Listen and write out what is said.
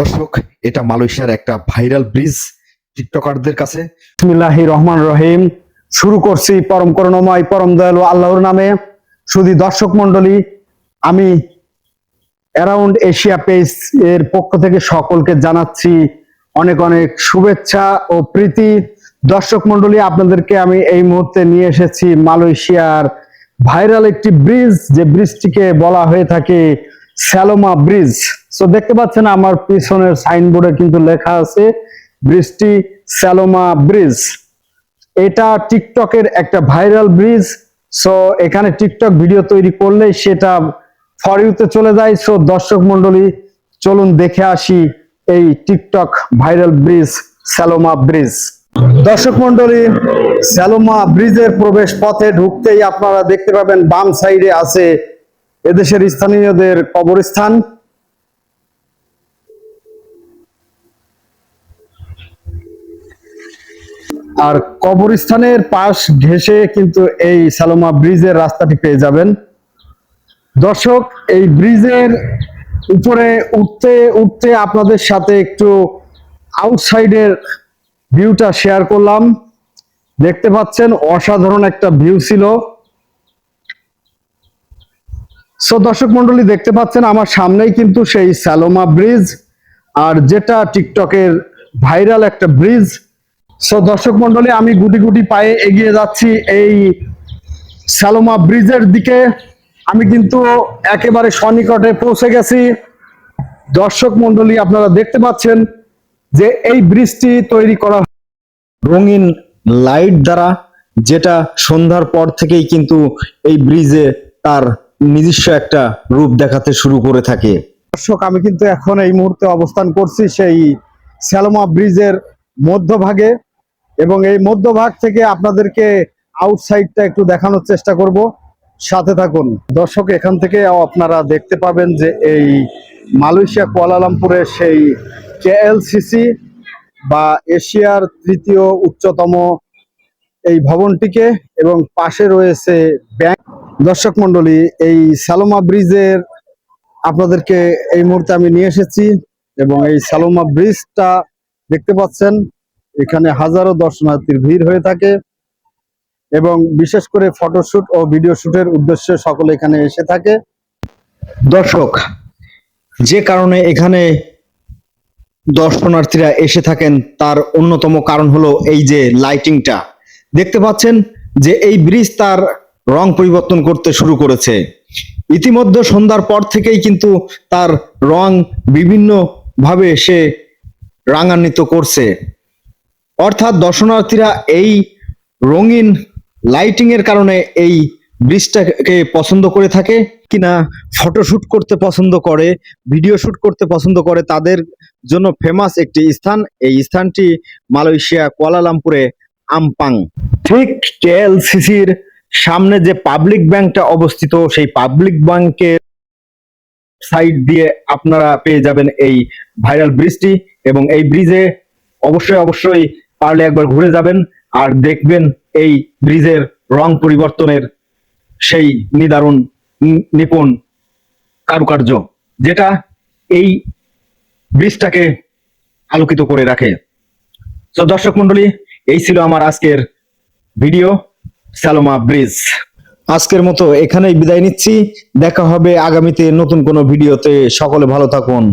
দর্শক, এটা মালয়েশিয়ার একটা ভাইরাল ব্রিজ টিকটকারদের কাছে। বিসমিল্লাহি রহমান রহিম। শুরু করছি পরম করুণাময়, পরম দয়ালু আল্লাহর নামে। শুধু দর্শক মন্ডলী আমি অ্যারাউন্ড এশিয়া পেজ এর পক্ষ থেকে সকলকে জানাচ্ছি অনেক অনেক শুভেচ্ছা ও প্রীতি। দর্শক মন্ডলী আপনাদেরকে আমি এই মুহূর্তে নিয়ে এসেছি মালয়েশিয়ার ভাইরাল একটি ব্রিজ যে ব্রিজটিকে বলা হয়ে থাকে স্যালোমা ব্রিজ সো দেখতে পাচ্ছেন আমার পিছনের সাইনবোর্ডে কিন্তু লেখা আছে ব্রিজটি স্যালোমা ব্রিজ এটা টিকটকের একটা ভাইরাল ব্রিজ সো এখানে টিকটক ভিডিও তৈরি করলে সেটা ফর ইউতে চলে যায়। সো দর্শক মন্ডলী চলুন দেখে আসি এই TikTok viral bridge Saloma bridge দর্শক মন্ডলী স্যালোমা ব্রিজের প্রবেশ পথে ঢুকতেই আপনারা দেখতে পাবেন, বাম সাইডে আছে এদেশের স্থানীয়দের কবরস্থান। আর কবরস্থানের পাশ ঘেঁষে কিন্তু এই সালোমা ব্রিজের রাস্তাটি পেয়ে যাবেন। দর্শক, এই ব্রিজের উপরে উঠতে উঠতে আপনাদের সাথে একটু আউটসাইডের ভিউটা শেয়ার করলাম। দেখতে পাচ্ছেন, অসাধারণ একটা ভিউ ছিল। সো দর্শক মন্ডলী, দেখতে পাচ্ছেন আমার সামনেই কিন্তু সেই স্যালোমা ব্রিজ আর যেটা টিকটকের ভাইরাল একটা ব্রিজ সো দর্শক মন্ডলী, আমি গুটি গুটি পায়ে এগিয়ে যাচ্ছি এই স্যালোমা ব্রিজের দিকে। আমি কিন্তু একেবারে সনিকটে পৌঁছে গেছি। দর্শক মন্ডলী, আপনারা দেখতে পাচ্ছেন যে এই ব্রিজটি তৈরি করা রঙিন লাইট দ্বারা, যেটা সন্ধ্যার পর থেকেই কিন্তু এই ব্রিজে তার নিজস্ব একটা রূপ দেখাতে শুরু করে থাকে। দর্শক, আমি কিন্তু এখন এই মুহূর্তে অবস্থান করছি সেই স্যালোমা ব্রিজের মধ্যভাগে এবং এই মধ্যভাগ থেকে আপনাদেরকে আউটসাইডটা একটু দেখানোর চেষ্টা করব। সাথে থাকুন। দর্শক, এখান থেকে আপনারা দেখতে পাবেন যে এই মালয়েশিয়া কুয়ালালামপুরের সেই কেএলসিসি বা এশিয়ার তৃতীয় উচ্চতম এই ভবনটিকে এবং পাশে রয়েছে ব্যাংক দর্শক মন্ডলী এই সালোমা ব্রিজের আপনাদেরকে এই মুহূর্তে আমি নিয়ে এসেছি এবং এই সালোমা ব্রিজটা দেখতে পাচ্ছেন, এখানে হাজারো দর্শনার্থীর ভিড় হয়ে থাকে এবং বিশেষ করে ফটোশুট ও ভিডিও শুটের উদ্দেশ্যে সকলে এখানে এসে থাকে। দর্শক, যে কারণে এখানে দর্শনার্থীরা এসে থাকেন, তার অন্যতম কারণ হলো এই যে লাইটিংটা দেখতে পাচ্ছেন যে এই ব্রিজ তার রং পরিবর্তন করতে শুরু করেছে। ইতিমধ্যে সন্ধ্যার পর থেকেই কিন্তু তার রং বিভিন্ন ভাবে সে রাঙান্বিত করছে। অর্থাৎ দর্শনার্থীরা এই রঙিন লাইটিং এর কারণে এই ব্রিজটাকে পছন্দ করে থাকে। কিনা ফটোশুট করতে পছন্দ করে, ভিডিও শুট করতে পছন্দ করে, তাদের জন্য ফেমাস একটি স্থান। এই স্থানটি মালয়েশিয়া, কুয়ালালামপুরে, আমপাং। ঠিক কেএলসিসির সামনে যে পাবলিক ব্যাংকটা অবস্থিত, সেই পাবলিক ব্যাংকের সাইড দিয়ে আপনারা পেয়ে যাবেন এই ভাইরাল ব্রিজটি এবং এই ব্রিজে অবশ্যই অবশ্যই পারলে একবার ঘুরে যাবেন আর দেখবেন এই ব্রিজের রং পরিবর্তনের সেই নিদারুণ নিপুণ কারুকার্য, যেটা এই ব্রিজটাকে আলোকিত করে রাখে। তো দর্শক মন্ডলী এই ছিল আমার আজকের ভিডিও সালোমা ব্রিজ। আজকের মতো এখানেই বিদায় নিচ্ছি। দেখা হবে আগামীতে নতুন কোনো ভিডিওতে। সকলে ভালো থাকুন।